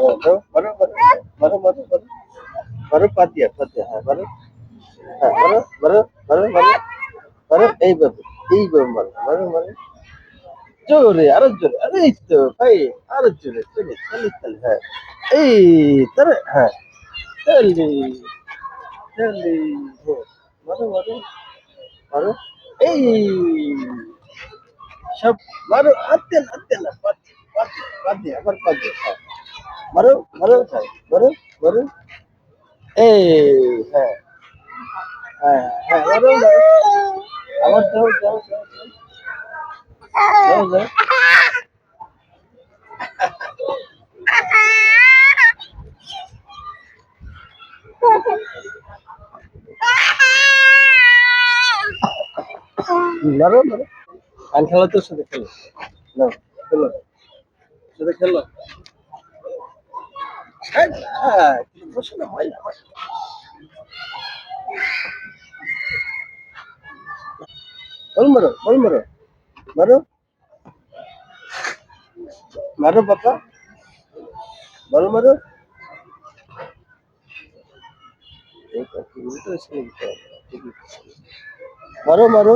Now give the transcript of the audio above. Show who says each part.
Speaker 1: Oh, baru, baru, baru, baru, baru, baru, baru পাতিয়া, পাতিয়া, হ্যাঁ, baru, হ্যাঁ, baru, baru, baru, baru, baru, এইভাবে, এইভাবে মারো, মারো, মারো, জোরে, আরো জোরে, আরে এই তো, ভাই, আরো জোরে, চলে, চলে, চলে, হ্যাঁ, এই, তারে, হ্যাঁ, চলি, চলি, হ্যাঁ, মারো, মারো, মারো, এই, সব, মারো, আত্তে না, আত্তে না, পাতি, আবার পাতি, মারো, মারো, মারো, মারো, এই, হ্যাঁ, হ্যাঁ, হ্যাঁ, মারো, মারো, আবার যাও, যাও, যাও, যাও, যাও, মারো, মারো, আন খেলো তোর সাথে খেলো, না, খেলো, সাথে খেলো। বল মারো, বল মারো, মারো, মারো বাবা, বল মারো, એક તો इसमें मारो मारो।